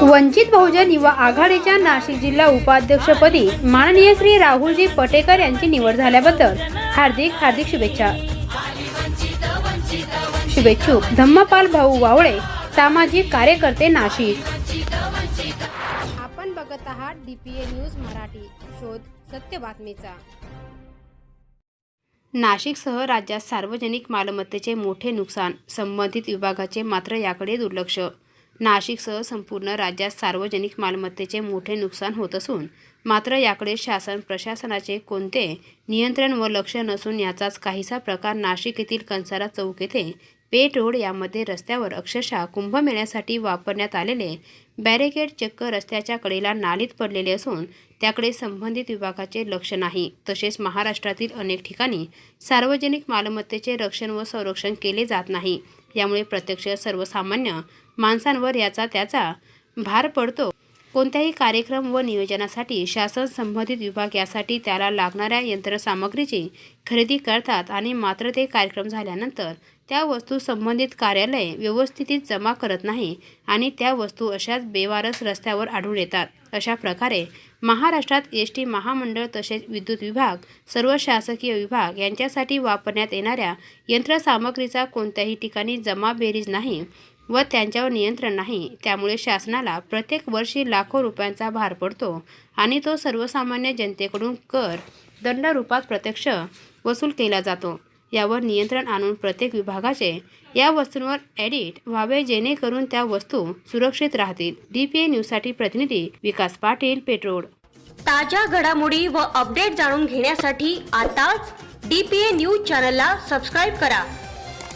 वंचित बहुजन युवा आघाडीच्या नाशिक जिल्हा उपाध्यक्षपदी माननीय श्री राहुलजी पटेकर यांची निवड झाल्याबद्दल हार्दिक हार्दिक शुभेच्छा. शुभेच्छुक धम्मपाल भाऊ वावळे सामाजिक कार्यकर्ते नाशिक. आपण बघत आहात डीपीए न्यूज मराठी शोध सत्य बातमीचा. नाशिकसह राज्यात सार्वजनिक मालमत्तेचे मोठे नुकसान संबंधित विभागाचे मात्र याकडे दुर्लक्ष नाशिकसह संपूर्ण राज्यात सार्वजनिक मालमत्तेचे मोठे नुकसान होत असून मात्र याकडे शासन प्रशासनाचे कोणते नियंत्रण व लक्ष नसून याचाच काहीसा प्रकार नाशिक येथील कंसारा चौक येथे पेट रोड यामध्ये रस्त्यावर अक्षरशः कुंभमेळ्यासाठी वापरण्यात आलेले बॅरिकेड चक्क रस्त्याच्या कडेला नालीत पडलेले असून त्याकडे संबंधित विभागाचे लक्ष नाही. तसेच महाराष्ट्रातील अनेक ठिकाणी सार्वजनिक मालमत्तेचे रक्षण व संरक्षण केले जात नाही. यामुळे प्रत्यक्ष सर्वसामान्य माणसांवर याचा त्याचा भार पडतो. कोणत्याही कार्यक्रम व नियोजनासाठी शासन संबंधित विभाग यासाठी त्याला लागणाऱ्या यंत्रसामग्रीची खरेदी करतात आणि मात्र ते कार्यक्रम झाल्यानंतर त्या वस्तू संबंधित कार्यालय व्यवस्थितीत जमा करत नाही आणि त्या वस्तू अशाच बेवारस रस्त्यावर आढळून येतात. अशा प्रकारे महाराष्ट्रात एस टी महामंडळ तसेच विद्युत विभाग सर्व शासकीय विभाग यांच्यासाठी वापरण्यात येणाऱ्या यंत्रसामग्रीचा कोणत्याही ठिकाणी जमा बेरीज नाही. व त्यांच्यावर नियंत्रण नाही. त्यामुळे शासनाला प्रत्येक वर्षी लाखो रुपयांचा भार पडतो आणि तो सर्वसामान्य जनतेकडून कर दंड रूपात प्रत्यक्ष वसूल केला जातो. यावर नियंत्रण आणून प्रत्येक विभागाचे या वस्तूंवर एडिट व्हावे जेणेकरून त्या वस्तू सुरक्षित राहतील. डी पी ए न्यूजसाठी प्रतिनिधी विकास पाटील पेट्रोड ताज्या घडामोडी व अपडेट जाणून घेण्यासाठी आताच डी पी ए न्यूज चॅनलला सबस्क्राईब करा.